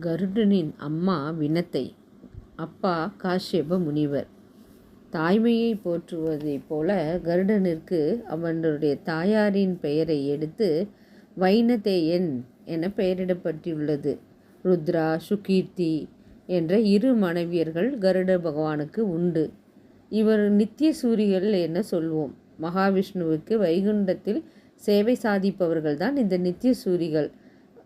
கருடனின் அம்மா வினத்தை. அப்பா காஷ்யப முனிவர். தாய்மையை போற்றுவதைப் போல கருடனிற்கு அவனுடைய தாயாரின் பெயரை எடுத்து வைனதேயன் என பெயரிடப்பட்டுள்ளது. ருத்ரா சுகீர்த்தி என்ற இரு மனைவியர்கள் கருட பகவானுக்கு உண்டு. இவர் நித்திய சூரிகள் என சொல்வோம். மகாவிஷ்ணுவுக்கு வைகுண்டத்தில் சேவை சாதிப்பவர்கள் தான் இந்த நித்திய சூரிகள்.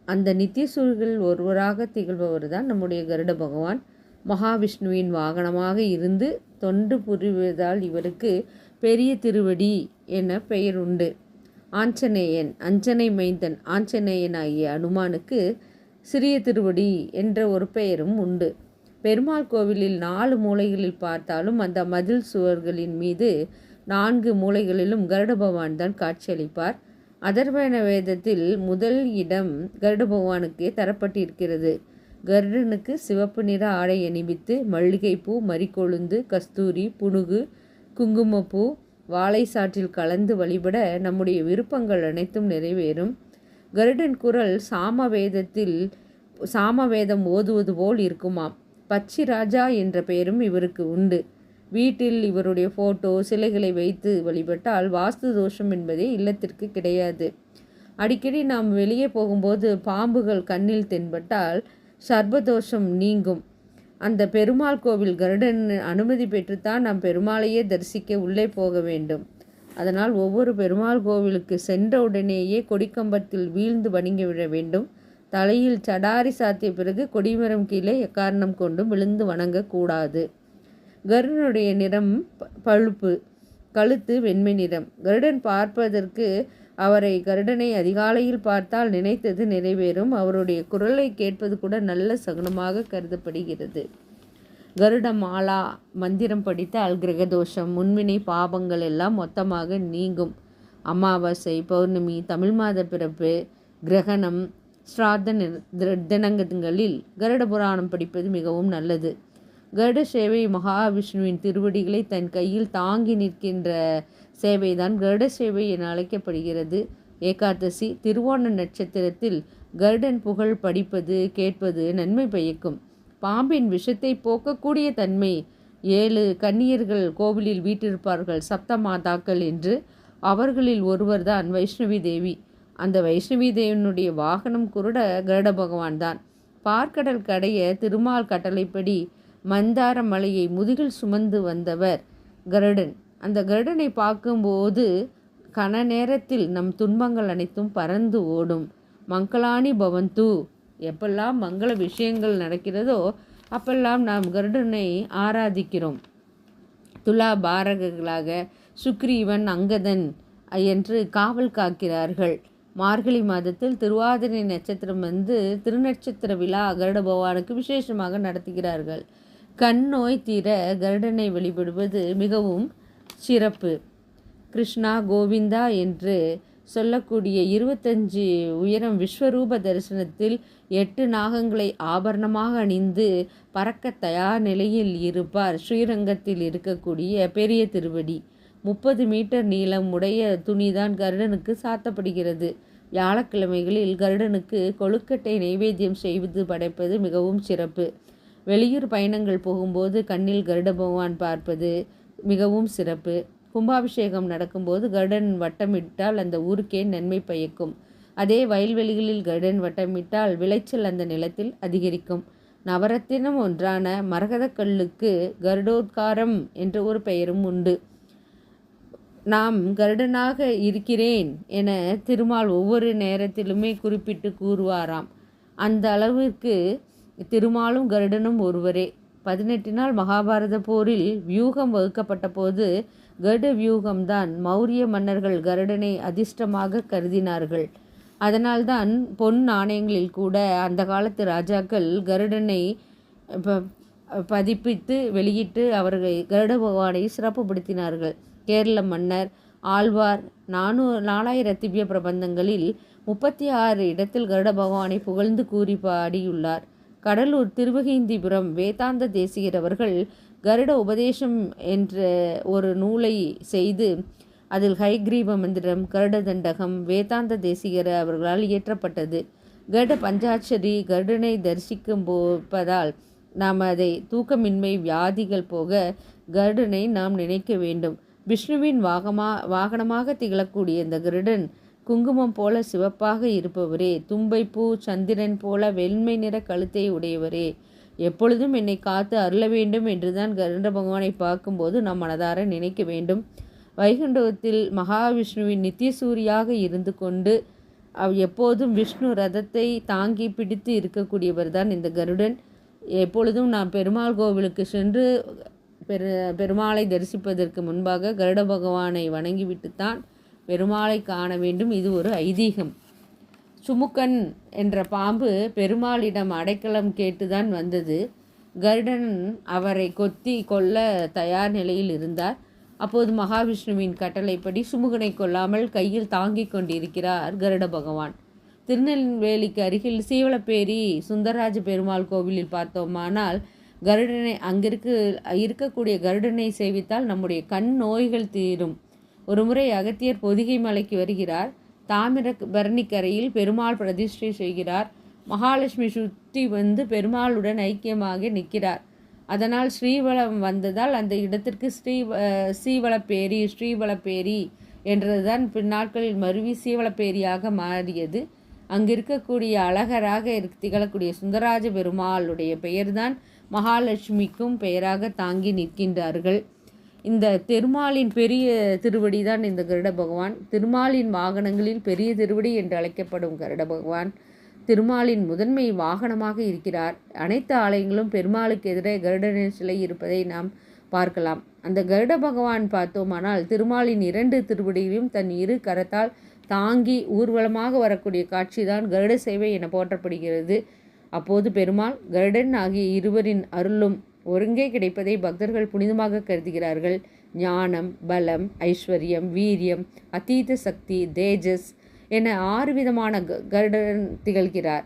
அந்த நித்திய சூரிகள் ஒருவராக திகழ்பவர் தான் நம்முடைய கருட பகவான். மகாவிஷ்ணுவின் வாகனமாக இருந்து தொண்டு புரிவதால் இவருக்கு பெரிய திருவடி என பெயர் உண்டு. ஆஞ்சநேயன் அஞ்சனை மைந்தன் ஆஞ்சநேயன் ஆகிய அனுமானுக்கு சிறிய திருவடி என்ற ஒரு பெயரும் உண்டு. பெருமாள் கோவிலில் நாலு மூலைகளில் பார்த்தாலும் அந்த மதில் சுவர்களின் மீது நான்கு மூலைகளிலும் கருட பகவான் தான் காட்சியளிப்பார். அதர்வண வேதத்தில் முதல் இடம் கருட பகவானுக்கே தரப்பட்டிருக்கிறது. கருடனுக்கு சிவப்பு நிற ஆடை அணிவித்து மல்லிகைப்பூ மறிக்கொழுந்து கஸ்தூரி புனுகு குங்குமப்பூ வாழை சாற்றில் கலந்து வழிபட நம்முடைய விருப்பங்கள் அனைத்தும் நிறைவேறும். கருடன் குரல் சாம வேதத்தில் சாம சாமவேதம் ஓதுவது போல் இருக்குமாம். பச்சி ராஜா என்ற பெயரும் இவருக்கு உண்டு. வீட்டில் இவருடைய ஃபோட்டோ சிலைகளை வைத்து வழிபட்டால் வாஸ்து தோஷம் என்பதே இல்லத்திற்கு கிடையாது. அடிக்கடி நாம் வெளியே போகும்போது பாம்புகள் கண்ணில் தென்பட்டால் சர்பதோஷம் நீங்கும். அந்த பெருமாள் கோவில் கருடன் அனுமதி பெற்றுத்தான் நாம் பெருமாளையே தரிசிக்க உள்ளே போக வேண்டும். அதனால் ஒவ்வொரு பெருமாள் கோவிலுக்கு சென்ற உடனேயே கொடிக்கம்பத்தில் வீழ்ந்து வணங்கிவிட வேண்டும். தலையில் சடாரி சாத்திய பிறகு கொடிமரம் கீழே எக்காரணம் கொண்டும் விழுந்து வணங்கக்கூடாது கருடனுடைய நிறம் பழுப்பு கழுத்து வெண்மை நிறம். கருடன் பார்ப்பதற்கு அவரை கருடனை அதிகாலையில் பார்த்தால் நினைத்தது நிறைவேறும். அவருடைய குரலை கேட்பது கூட நல்ல சகுனமாக கருதப்படுகிறது. கருட மாலா மந்திரம் படித்தால் கிரகதோஷம் முன்வினை பாபங்கள் எல்லாம் மொத்தமாக நீங்கும். அமாவாசை பௌர்ணமி தமிழ் மாத பிறப்பு கிரகணம் ஸ்ராத்த தினங்களில் கருட புராணம் படிப்பது மிகவும் நல்லது. கருட சேவை மகாவிஷ்ணுவின் திருவடிகளை தன் கையில் தாங்கி நிற்கின்ற சேவைதான் கருட சேவை என அழைக்கப்படுகிறது. ஏகாதசி திருவோண நட்சத்திரத்தில் கருடன் புகழ் படிப்பது கேட்பது நன்மை பயக்கும். பாம்பின் விஷத்தை போக்கக்கூடிய தன்மை ஏழு கன்னியர்கள் கோவிலில் வீட்டிருப்பார்கள் சப்த மாதாக்கள் என்று அவர்களில் ஒருவர்தான் வைஷ்ணவி தேவி. அந்த வைஷ்ணவி தேவனுடைய வாகனம் குருட கருட பகவான் தான் பார்க்கடல் கடைய திருமால் கட்டளைப்படி மந்தார மலையை முதுகில் சுமந்து வந்தவர் கருடன். அந்த கருடனை பார்க்கும்போது கன நேரத்தில் நம் துன்பங்கள் அனைத்தும் பறந்து ஓடும். மங்களாணி பவந்து எப்பெல்லாம் மங்கள விஷயங்கள் நடக்கிறதோ அப்பெல்லாம் நாம் கருடனை ஆராதிக்கிறோம். துலா பாரகர்களாக சுக்ரீவன் அங்கதன் என்று காவல் காக்கிறார்கள். மார்கழி மாதத்தில் திருவாதிரை நட்சத்திரம் வந்து திருநட்சத்திர விழா கருட பகவானுக்கு விசேஷமாக நடத்துகிறார்கள். கண் நோய் தீர கருடனை வழிபடுவது மிகவும் சிறப்பு. கிருஷ்ணா கோவிந்தா என்று சொல்லக்கூடிய இருபத்தஞ்சு உயரம் விஸ்வரூப தரிசனத்தில் எட்டு நாகங்களை ஆபரணமாக அணிந்து பறக்க தயார் நிலையில் இருப்பார். ஸ்ரீரங்கத்தில் இருக்கக்கூடிய பெரிய திருவடி. முப்பது மீட்டர் நீளம் உடைய துணிதான் கருடனுக்கு சாத்தப்படுகிறது. வியாழக்கிழமைகளில் கருடனுக்கு கொழுக்கட்டை நைவேத்தியம் செய்வது படைப்பது மிகவும் சிறப்பு. வெளியூர் பயணங்கள் போகும்போது கண்ணில் கருட பகவான் பார்ப்பது மிகவும் சிறப்பு. கும்பாபிஷேகம் நடக்கும்போது கருடன் வட்டமிட்டால் அந்த ஊருக்கே நன்மை பயக்கும். அதே வயல்வெளிகளில் கருடன் வட்டமிட்டால் விளைச்சல் அந்த நிலத்தில் அதிகரிக்கும். நவரத்தினம் ஒன்றான மரகதக்கல்லுக்கு கருடோத்காரம் என்ற ஒரு பெயரும் உண்டு. நாம் கருடனாக இருக்கிறேன் என திருமால் ஒவ்வொரு நேரத்திலுமே குறிப்பிட்டு கூறுவாராம். அந்த அளவிற்கு திருமாலும் கருடனும் ஒருவரே. பதினெட்டு நாள் மகாபாரத போரில் வியூகம் வகுக்கப்பட்ட போது கருட வியூகம்தான் மௌரிய மன்னர்கள் கருடனை அதிர்ஷ்டமாக கருதினார்கள். அதனால்தான் பொன் நாணயங்களில் கூட அந்த காலத்து ராஜாக்கள் கருடனை பதிப்பித்து வெளியிட்டு அவர்கள் கருட பகவானை சிறப்புப்படுத்தினார்கள் கேரள மன்னர் ஆழ்வார் நானூ நாலாயிரம் திவ்ய பிரபந்தங்களில் முப்பத்தி ஆறு இடத்தில் கருட பகவானை புகழ்ந்து கூறி பாடியுள்ளார். கடலூர் திருவகைந்திபுரம் வேதாந்த தேசிகர் அவர்கள் கருட உபதேசம் என்ற ஒரு நூலை செய்து அதில் ஹைகிரீவ மந்திரம் கருட தண்டகம் வேதாந்த தேசிகர் அவர்களால் இயற்றப்பட்டது. கருட பஞ்சாட்சரி கருடனை தரிசிக்கும் போப்பதால் நாம் அதை தூக்கமின்மை வியாதிகள் போக கருடனை நாம் நினைக்க வேண்டும். விஷ்ணுவின் வாகமா வாகனமாக திகழக்கூடிய இந்த கருடன் குங்குமம் போல சிவப்பாக இருப்பவரே தும்பைப்பூ சந்திரன் போல வெண்மை நிற கழுத்தை உடையவரே எப்பொழுதும் என்னை காத்து அருள வேண்டும் என்றுதான் கருட பகவானை பார்க்கும்போது நாம் மனதார நினைக்க வேண்டும். வைகுண்டத்தில் மகாவிஷ்ணுவின் நித்தியசூரியாக இருந்து கொண்டு அவ் எப்போதும் விஷ்ணு ரதத்தை தாங்கி பிடித்து இருக்கக்கூடியவர் தான் இந்த கருடன். எப்பொழுதும் நாம் பெருமாள் கோவிலுக்கு சென்று பெரு பெருமாளை தரிசிப்பதற்கு முன்பாக கருட பகவானை வணங்கிவிட்டுத்தான் பெருமாளை காண வேண்டும். இது ஒரு ஐதீகம். சுமுக்கன் என்ற பாம்பு பெருமாளிடம் அடைக்கலம் கேட்டுதான் வந்தது. கருடன் அவரை கொத்தி கொல்ல தயார் நிலையில் இருந்தார். அப்போது மகாவிஷ்ணுவின் கட்டளைப்படி சுமுகனை கொல்லாமல் கையில் தாங்கிக் கொண்டிருக்கிறார் கருட பகவான். திருநெல்வேலிக்கு அருகில் சீவலப்பேரி சுந்தரராஜ பெருமாள் கோவிலில் பார்த்தோமானால் கருடனை அங்கிருக்கு இருக்கக்கூடிய கருடனை சேவித்தால் நம்முடைய கண் நோய்கள் தீரும். ஒருமுறை அகத்தியர் பொதிகை மலைக்கு வருகிறார். தாமிர பரணிக்கரையில் பெருமாள் பிரதிஷ்டை செய்கிறார். மகாலட்சுமி சுற்றி வந்து பெருமாளுடன் ஐக்கியமாக நிற்கிறார். அதனால் ஸ்ரீவளம் வந்ததால் அந்த இடத்திற்கு ஸ்ரீ சீவளப்பேரி ஸ்ரீவளப்பேரி என்றதுதான் பின்னாட்களில் மருவி சீவளப்பேரியாக மாறியது. அங்கு இருக்கக்கூடிய அழகராக திகழக்கூடிய சுந்தராஜ பெருமாளுடைய பெயர்தான் மகாலட்சுமிக்கும் பெயராக தாங்கி நிற்கின்றார்கள். இந்த திருமாலின் பெரிய திருவடி தான் இந்த கருட பகவான். திருமாலின் வாகனங்களில் பெரிய திருவடி என்று அழைக்கப்படும் கருட பகவான். திருமாலின் முதன்மை வாகனமாக இருக்கிறார். அனைத்து ஆலயங்களும் பெருமாளுக்கு எதிரே கருடனின் சிலை இருப்பதை நாம் பார்க்கலாம். அந்த கருட பகவான் பார்த்தோமானால் திருமாலின் இரண்டு திருவடிகளையும் தன் இரு கரத்தால் தாங்கி ஊர்வலமாக வரக்கூடிய காட்சிதான் கருட சேவை என போற்றப்படுகிறது. அப்போது பெருமாள் கருடன் ஆகிய இருவரின் அருளும் ஒருங்கே கிடைப்பதை பக்தர்கள் புனிதமாக கருதுகிறார்கள். ஞானம் பலம் ஐஸ்வர்யம் வீரியம் அதீத சக்தி தேஜஸ் என ஆறு விதமான கருடன் திகழ்கிறார்.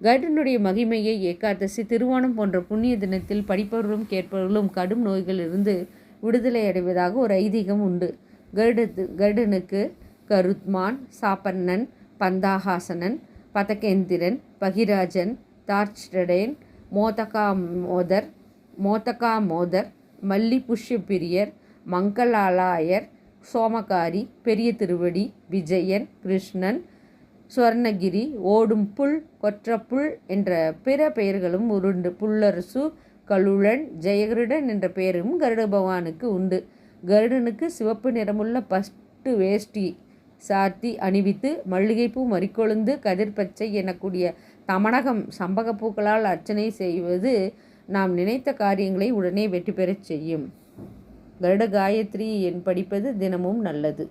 கருடனுடைய மகிமையை ஏகாதசி திருவோணம் போன்ற புண்ணிய தினத்தில் படிப்பவர்களும் கேட்பவர்களும் கடும் நோய்களிலிருந்து விடுதலை அடைவதாக ஒரு ஐதீகம் உண்டு. கருடத்து கருடனுக்கு கருத்மான் சாப்பண்ணன் பந்தாகாசனன் பதகேந்திரன் பகிராஜன் தார்ச்டடேன் மோதகா மோதர் மோதகா மோதர் மல்லி புஷ்ய பிரியர் மங்களாலாயர் சோமகாரி பெரிய திருவடி விஜயன் கிருஷ்ணன் சுவர்ணகிரி ஓடும் புல் கொற்றப்புல் என்ற பிற பெயர்களும் உருண்டு. புல்லரசு கலுழன் ஜெயகருடன் என்ற பெயரும் கருட பகவானுக்கு உண்டு. கருடனுக்கு சிவப்பு நிறமுள்ள பஸ்ட்டு வேஷ்டி சாத்தி அணிவித்து மல்லிகைப்பூ மறிக்கொழுந்து கதிர்பச்சை எனக்கூடிய தமணகம் சம்பகப்பூக்களால் அர்ச்சனை செய்வது நாம் நினைத்த காரியங்களை உடனே வெற்றி பெறச் செய்யும். கருட காயத்ரி என் படிப்பது தினமும் நல்லது.